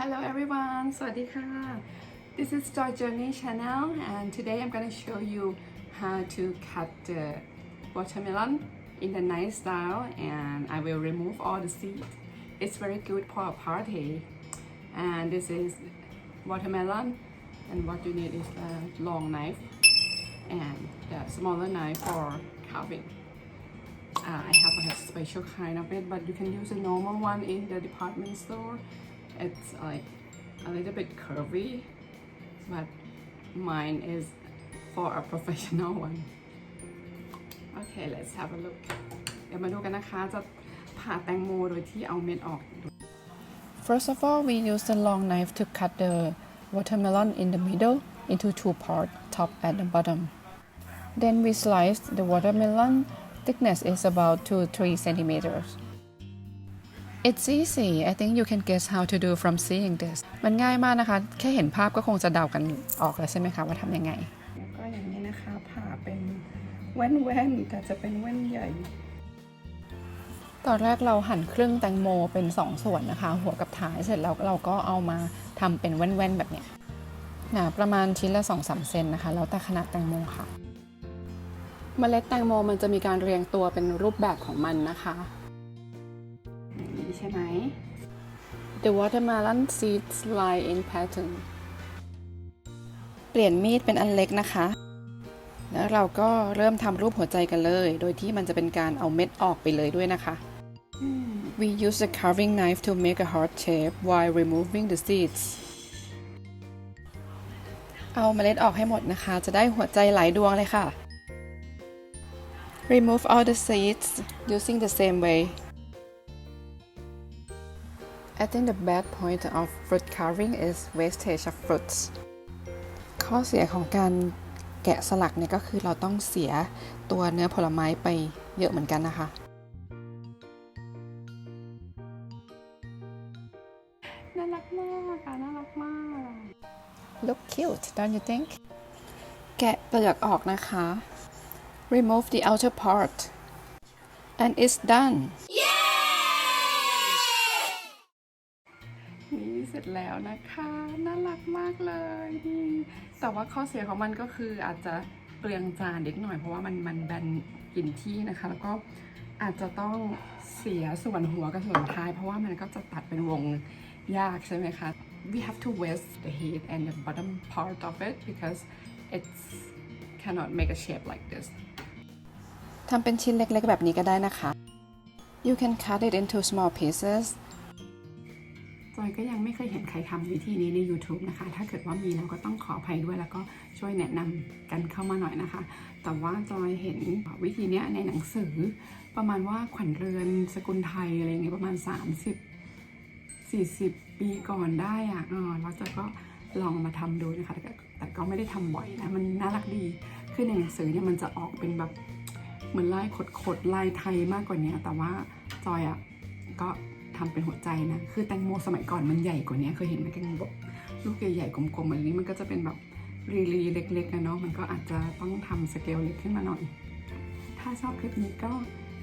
Hello everyone สวัสดีค่ะ This is Joy Journey Channel and today I'm going to show you how to cut the watermelon in the nice style and I will remove all the seeds. It's very good for a party and this is watermelon and what you need is a long knife and the smaller knife for carving. Uh, I have a special kind of it, but you can use a normal one in the department store. It's like a little bit curvy, but mine is for a professional one. Okay, let's have a look. เดี๋ยวมาดูกันนะคะ จะผ่าแตงโมโดยที่เอาเม็ดออก First of all, we use the long knife to cut the watermelon in the middle into two parts, top and the bottom. Then we slice the watermelon. Thickness is about 2 3 centimeters. It's easy. I think you can guess how to do from seeing this. มันง่ายมากนะคะ แค่เห็นภาพก็คงจะเดากันออกแล้วใช่ไหมคะว่าทำยังไงแล้วก็อย่างนี้นะคะผ่าเป็นแว่นๆแต่จะเป็นแว่นใหญ่ ตอนแรกเราหั่นครึ่งแตงโมเป็น 2 ส่วนนะคะ หัวกับท้ายเสร็จแล้วเราก็เอามาทำเป็นแว่นๆแบบเนี้ยหนาประมาณชิ้นละ2-3เซนนะคะ แล้วแต่ขนาดแตงโมค่ะเมล็ดแตงโมมันจะมีการเรียงตัวเป็นรูปแบบของมันนะคะอย่าง นี้ใช่ไหม The watermelon seeds lie in pattern เปลี่ยนมีดเป็นอันเล็กนะคะ แล้วเราก็เริ่มทำรูปหัวใจกันเลย โดยที่มันจะเป็นการเอาเม็ดออกไปเลยด้วยนะคะ We use a carving knife to make a heart shape while removing the seeds เอาเมล็ดออกให้หมดนะคะ จะได้หัวใจหลายดวงเลยค่ะ Remove all the seeds using the same way. I think the bad point of fruit carving is wastage of fruits. ข้อเสียของการแกะสลักเนี่ยก็คือเราต้องเสียตัวเนื้อผลไม้ไปเยอะเหมือนกันนะคะ น่ารักมากค่ะน่ารักมาก Look cute don't you think แกะเปลือกออกนะคะ remove the outer part and it's done เสร็จแล้วนะคะน่ารักมากเลยนี่แต่ว่าข้อเสียของมันก็คืออาจจะเปลืองจานเด็กหน่อยเพราะว่ามันมันแบนกินที่นะคะ แล้วก็อาจจะต้องเสียส่วนหัวกับส่วนท้าย เพราะว่ามันก็จะตัดเป็นวงยากใช่ไหมคะ we have to waste the head and the bottom part of it because it cannot make a shape like this ทำเป็นชิ้นเล็กๆแบบนี้ก็ได้นะคะ you can cut it into small pieces อยก็ยังไม่เคยเห็นใครทำวิธีนี้ใน YouTube นะคะ ถ้าเกิดว่ามีเราก็ต้องขออภัยด้วย แล้วก็ช่วยแนะนำกันเข้ามาหน่อยนะคะ แต่ว่าจอยเห็นวิธีนี้ในหนังสือ ประมาณว่าขวัญเรือนสกุลไทยอะไรเงี้ยประมาณ 30 40 ปีก่อนได้อะเออแล้วจอยก็ลองมาทำดูนะคะแต่แต่ก็ไม่ได้ทำบ่อยนะมันน่ารักดีคือในหนังสือเนี่ยมันจะออกเป็นแบบเหมือนลายขดๆลายไทยมากกว่านี้แต่ว่าจอยอะก็ ทำเป็นหัวใจนะ คือแตงโมสมัยก่อนมันใหญ่กว่านี้เคยเห็นไหมแตงโมแบบลูกใหญ่ๆกลมๆอันนี้มันก็จะเป็นแบบรีๆเล็กๆนะเนาะมันก็อาจจะต้องทำสเกลเล็กขึ้นมาหน่อย ถ้าชอบคลิปนี้ก็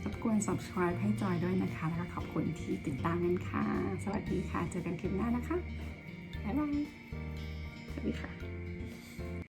รบกวน subscribe ให้จอยด้วยนะคะ แล้วก็ขอบคุณที่ติดตามกันค่ะ สวัสดีค่ะ เจอกันคลิปหน้านะคะ บ๊ายบาย สวัสดีค่ะ